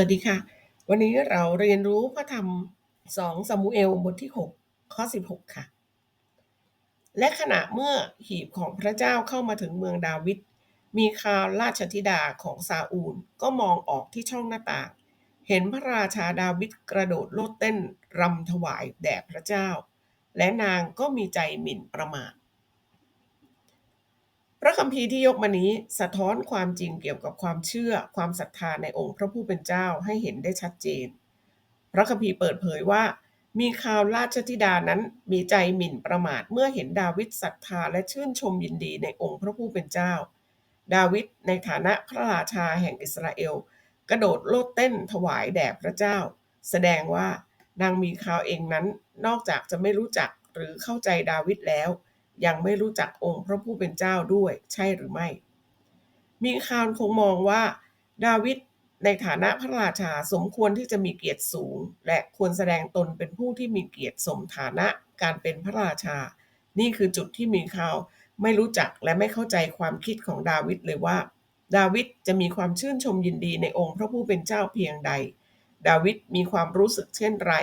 วัสดีค่ะ วันนี้เราเรียนรู้พระธรรม2ซามูเอลบทที่ 6 ข้อ 16 ค่ะ และขณะเมื่อหีบของพระเจ้าเข้ามาถึงเมืองดาวิด มีคาวราชธิดาของซาอูล ก็มองออกที่ช่องหน้าต่าง เห็นพระราชาดาวิดกระโดดโลดเต้นรำถวายแด่พระเจ้า และนางก็มีใจหมิ่นประมาท พระคัมภีร์ที่ยกมานี้สะท้อนความจริงเกี่ยวกับความเชื่อ ความศรัทธาในองค์พระผู้เป็นเจ้าให้เห็นได้ชัดเจน พระคัมภีร์เปิดเผยว่า มีข่าวราชธิดานั้นมีใจหมิ่นประมาทเมื่อเห็นดาวิดศรัทธาและชื่นชมยินดีในองค์พระผู้เป็นเจ้า ดาวิดในฐานะพระราชาแห่งอิสราเอล กระโดดโลดเต้นถวายแด่พระเจ้า แสดงว่านางมีข่าวเองนั้นนอกจากจะไม่รู้จักหรือเข้าใจดาวิดแล้ว ยังไม่รู้จักองค์พระผู้เป็นเจ้าด้วยใช่หรือไม่ มีคาวคงมองว่า ดาวิดในฐานะพระราชาสมควรที่จะมีเกียรติสูง และควรแสดงตนเป็นผู้ที่มีเกียรติสมฐานะการเป็นพระราชา นี่คือจุดที่มีข่าวไม่รู้จักและไม่เข้าใจความคิดของดาวิดเลยว่า ดาวิดจะมีความชื่นชมยินดีในองค์พระผู้เป็นเจ้าเพียงใด ดาวิดมีความรู้สึกเช่นไร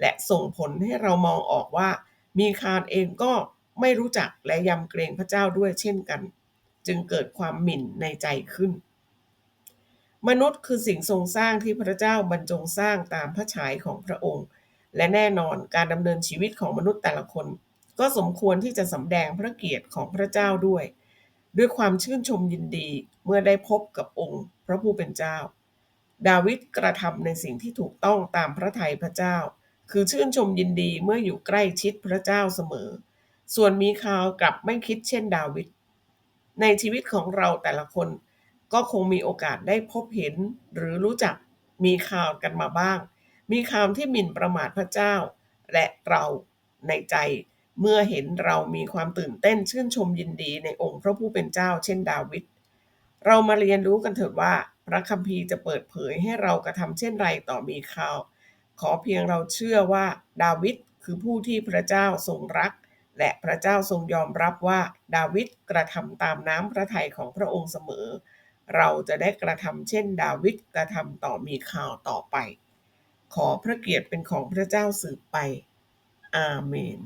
และส่งผลให้เรามองออกว่า มีคารเองก็ ไม่รู้จักและยำเกรงพระเจ้าด้วยเช่นกัน จึงเกิดความหมิ่นในใจขึ้น มนุษย์คือสิ่งทรงสร้างที่พระเจ้าบรรจงสร้างตามพระฉายของพระองค์ และแน่นอนการดำเนินชีวิตของมนุษย์แต่ละคน ก็สมควรที่จะสำแดงพระเกียรติของพระเจ้าด้วย ด้วยความชื่นชมยินดีเมื่อได้พบกับองค์ พระผู้เป็นเจ้า ดาวิดกระทำในสิ่งที่ถูกต้องตามพระทัยพระเจ้า คือชื่นชมยินดีเมื่ออยู่ใกล้ชิดพระเจ้าเสมอ ส่วนมีคาวกลับไม่คิดเช่นดาวิด ในชีวิตของเราแต่ละคนก็คงมีโอกาสได้พบเห็นหรือรู้จักมีข่าวกันมาบ้าง มีข่าวที่หมิ่นประมาทพระเจ้า และเราในใจเมื่อเห็นเรามีความตื่นเต้นชื่นชมยินดีในองค์พระผู้เป็นเจ้า เช่นดาวิด เรามาเรียนรู้กันเถิดว่า พระคัมภีร์จะเปิดเผยให้เรากระทำเช่นไรต่อมีข่าว ขอเพียงเราเชื่อว่าดาวิดคือผู้ที่พระเจ้าทรงรัก และพระเจ้าทรงยอมรับว่าดาวิดกระทำตามน้ำพระทัยของพระองค์เสมอ เราจะได้กระทำเช่น ดาวิดกระทำต่อมีข่าวต่อไป ขอพระเกียรติเป็นของพระเจ้าสืบไป อาเมน